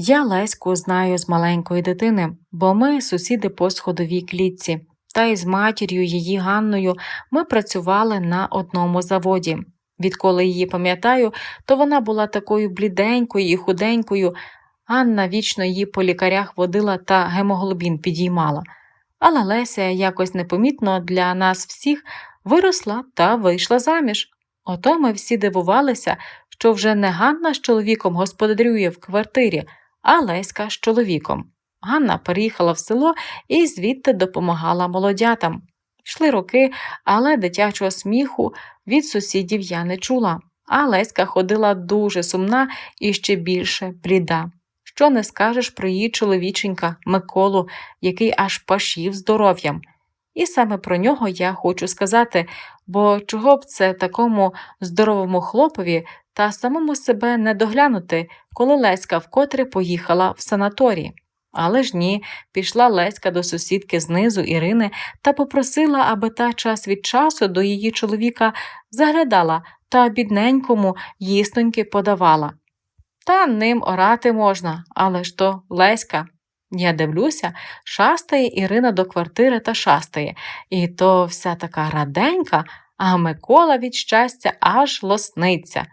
Я Леську знаю з маленької дитини, бо ми сусіди по сходовій клітці, та й з матір'ю її Ганною ми працювали на одному заводі. Відколи її пам'ятаю, то вона була такою бліденькою і худенькою. Анна вічно її по лікарях водила та гемоглобін підіймала. Але Леся якось непомітно для нас всіх виросла та вийшла заміж. Ото ми всі дивувалися, що вже не Ганна з чоловіком господарює в квартирі, а Леська з чоловіком. Ганна переїхала в село і звідти допомагала молодятам. Йшли роки, але дитячого сміху від сусідів я не чула, а Леська ходила дуже сумна і ще більше бліда. Що не скажеш про її чоловіченька Миколу, який аж пашів здоров'ям. І саме про нього я хочу сказати, бо чого б це такому здоровому хлопові та самому себе не доглянути, коли Леська вкотре поїхала в санаторій. Але ж ні, пішла Леська до сусідки знизу Ірини та попросила, аби та час від часу до її чоловіка заглядала та бідненькому їстоньки подавала. Та ним орати можна, але ж то Леська. Я дивлюся, шастає Ірина до квартири та шастає, і то вся така раденька, а Микола від щастя аж лосниться.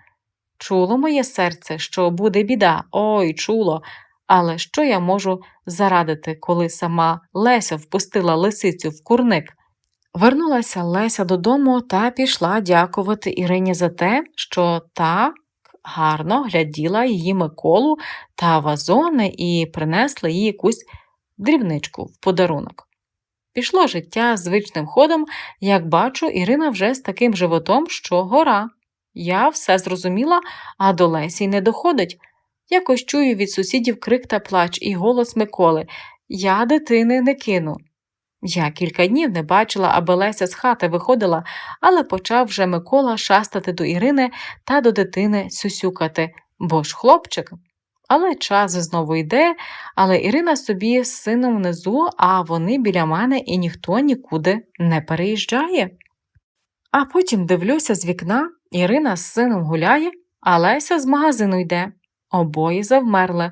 Чуло моє серце, що буде біда, ой, чуло. Але що я можу зарадити, коли сама Леся впустила лисицю в курник? Вернулася Леся додому та пішла дякувати Ірині за те, що та гарно гляділа її Миколу та вазони і принесла їй якусь дрібничку в подарунок. Пішло життя звичним ходом, як бачу, Ірина вже з таким животом, що гора. Я все зрозуміла, а до Лесі не доходить. Якось чую від сусідів крик та плач і голос Миколи Я дитини не кину. Я кілька днів не бачила, аби Леся з хати виходила, але почав вже Микола шастати до Ірини та до дитини сюсюкати, бо ж хлопчик. Але час знову йде, але Ірина собі з сином внизу, а вони біля мене і ніхто нікуди не переїжджає. А потім дивлюся з вікна, Ірина з сином гуляє, а Леся з магазину йде. Обоє завмерли.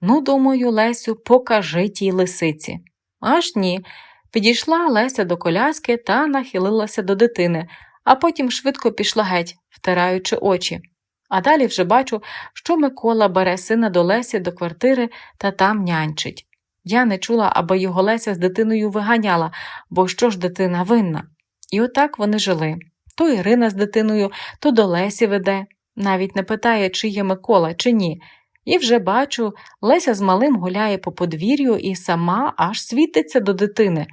Ну, думаю, Лесю, покажи тій лисиці. Аж ні. Підійшла Леся до коляски та нахилилася до дитини, а потім швидко пішла геть, втираючи очі. А далі вже бачу, що Микола бере сина до Лесі до квартири та там нянчить. Я не чула, аби його Леся з дитиною виганяла, бо що ж дитина винна. І отак вони жили. То Ірина з дитиною, то до Лесі веде, навіть не питає, чи є Микола, чи ні. І вже бачу, Леся з малим гуляє по подвір'ю і сама аж світиться до дитини.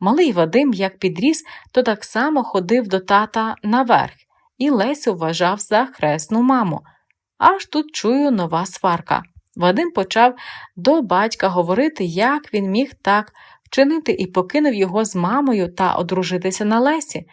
Малий Вадим, як підріс, то так само ходив до тата наверх, і Лесю вважав за хресну маму. Аж тут чую нова сварка. Вадим почав до батька говорити, як він міг так вчинити, і покинув його з мамою та одружитися на Лесі.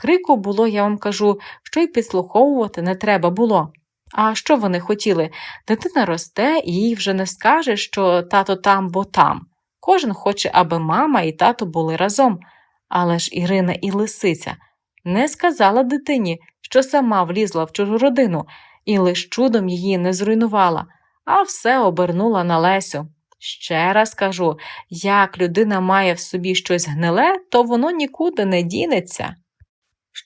Крику було, я вам кажу, що й підслуховувати не треба було. А що вони хотіли? Дитина росте і їй вже не скаже, що тато там, бо там. Кожен хоче, аби мама і тато були разом. Але ж Ірина і лисиця не сказала дитині, що сама влізла в чужу родину, і лиш чудом її не зруйнувала, а все обернула на Лесю. Ще раз кажу як людина має в собі щось гниле, то воно нікуди не дінеться.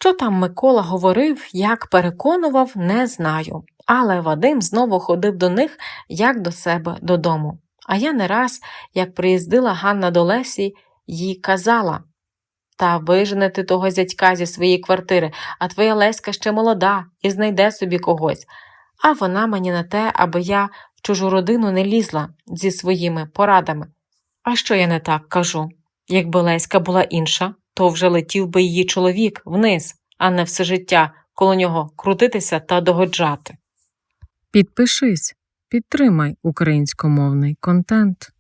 Що там Микола говорив, як переконував, не знаю, але Вадим знову ходив до них, як до себе додому. А я не раз, як приїздила Ганна до Лесі, їй казала та вижене ти того зятька зі своєї квартири, а твоя Леська ще молода і знайде собі когось. А вона мені на те, аби я в чужу родину не лізла зі своїми порадами. А що я не так кажу? Якби Леська була інша, то вже летів би її чоловік вниз, а не все життя коло нього крутитися та догоджати. Підпишись, підтримай українськомовний контент.